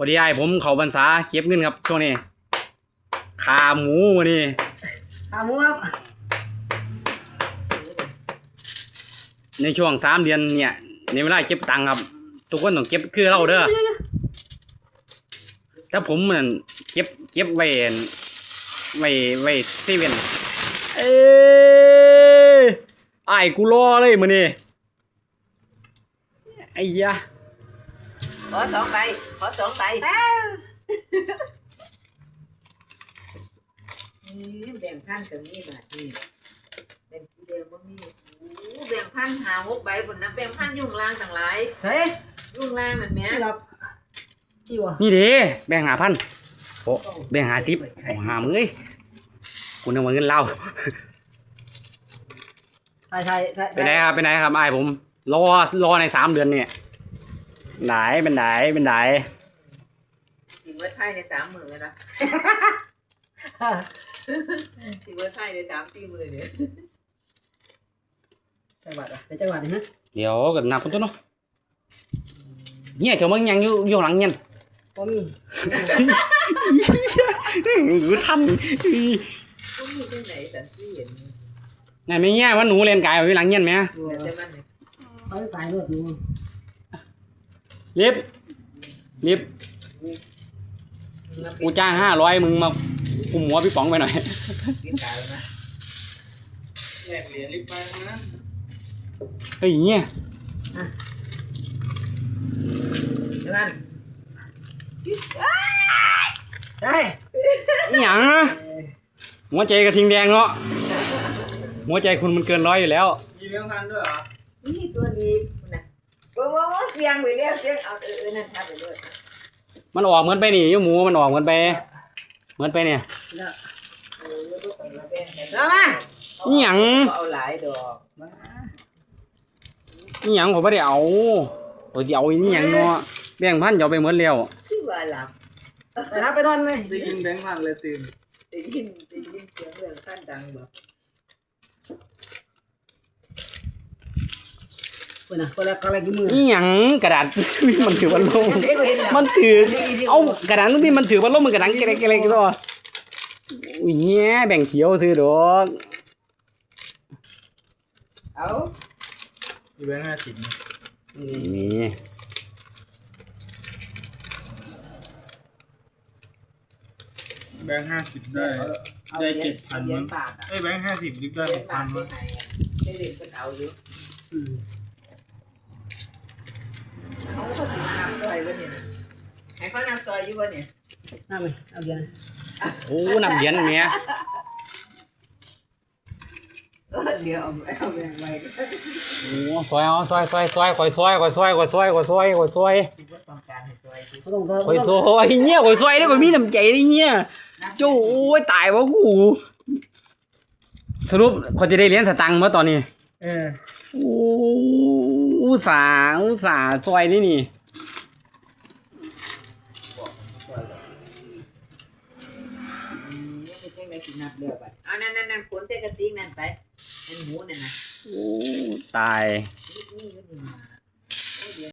พอดีไอ้ผมเขาบรรษาเก็บเงินครับช่วงนี้ขาหมูวันนี้ขาหมูครับในช่วงสามเดือนเนี่ยในเวลาเก็บตังค์ครับ ทุกคนต้องเก็บคือเราเด้อถ้าผมมันเก็บเก็บไว้อั่นไว้ไว้เซเว่นเอ้ยไอ้ายกูรอเลยมื้อนี้ไอ้ยะ ขอสองใบขอสองใบนี่แบ่งพันกับนี่บาทนี่แบ่งทีเดียวบ่มีโอ้แบ่งพันหาหกใบบนนะแบ่งพันยุ่งล่างต่างหลายเฮ้ยยุ่งล่างนั่นแหม่นี่ครับที่วะนี่เด้แบ่งหาพันโอ้แบ่งหาสิบโอ้หามึงเอ้ยกูนึกว่าเงินเราถ่ายถ่ายถ่ายเป็นไงครับเป็นไงครับไอ้ายผม รอรอในสามเดือนเนี่ย ไหนเป็นไหนเป็นไหนสิเวิร์ดไทยในสามหมื่นนะสิเวิร์ดไทยในสามสี่หมื่นเนี่ยจังหวัดอะเป็นจังหวัดนี่ฮะเดี๋ยวกันนับคนตัวเนาะเฮียเจ้ามึงยังอยู่อยู่หลังเงี้ยก็มีหรือทำก็มีที่ไหนแต่ที่เห็นไหนไม่เงี้ยว่าหนูเรียนกายอยู่หลังเงี้ยไหมตัวเดี๋ยวแต่มันเนี่ยเขาไปตายรถอยู่ ลิฟลิฟกูจ้างห้าร้อยมึงมาคุมหัวพี่ป๋องไปหน่อยกินตายแล้วนะแลกเหรียญลิบไปนะเฮ้ยเงี้ยเดี๋ยวมันได้อหย่างนะหัวใจกระทิงแดงเนาะหัวใจคุณมันเกินร้อยอยู่แล้ว มีเรื่องพันด้วยเหรอ นี่ตัวนี้นะ ว่าว่าว่เสียงไปเรียกเสียงเอาเออเออนั่นทำไปเลยมันออกเหมือนไปนี่อยู่หมูมันออกเหมือนไป เหมือนไปเนี่ยแล้วเออก็ไปละแบ่งกันแล้วมาอหย่างเอาหลายดอกมาอหย่างผมไม่ได้เอาผมจะเอาอีนี่หย่างเนาะแบ่งพันจะเอาไปเหมือนเลี้วคือว่าหลับไปรับไปนอนเลยได้กินแบงค์พันเลยตื่นได้ยินได้ยินเสียงเรื่องขั้นดังบ่ เพื่อนน่ะคนละคนละกี่มืออีหยังกระดาษมันถือว่าลมเด็กก็เห็นแล้วมันถือเอากระดาษนี่มันถือว่าลมมันกระดังเกล็ดเกล็ดตัวอุ้ยเงี้ยแบ่งเขียวซื้อดอกเอามีแบงค์ห้าสิบนี่แบงค์ห้าสิบได้เอาได้เหรียญเจ็ดพันเหรียมั้ญงบาทอะเอ้ยแบงค์ห้าสิบลิบได้เหรีหยญกบาพัทนไปมั้งไหนอะได้เด็กเป็นเอาอยู่อืม เขาก็สิน้ำซอยบ่เนี่ยให้เขาน้ำซอยอยู่บ่เนี่ยน่าไปเอาเดี๋ยวนะโอ้นับเหรียญเมียเออเดี๋ยวเอาเอาแบ่งไว้โอ้ซอยเอาซอยซอยซอยข่อยซอยข่อยซอยข่อยซอยข่อยซอยข่อยซอยคิดว่าต้องการให้ซอยอยู่เขาต้องเขาข่อยซต้องอยเงี้ยข่อยซอยได้ข่อยมีน้ำใจได้เงี้ยโจ้โอ้ยตายวะกูสรุปเขาจะได้เหรียญสตังค์เมื่อตอนนี้ เออโอ้ อุตส่าห์อุตส่าห์ซอยนี่นี่นี่เป็นจังไดสินับเดียวไปเอานั่นนั่นนั่นขนเตกระติกนั่นไปนั่นหมูนั่นน่ะโอ้ตายเ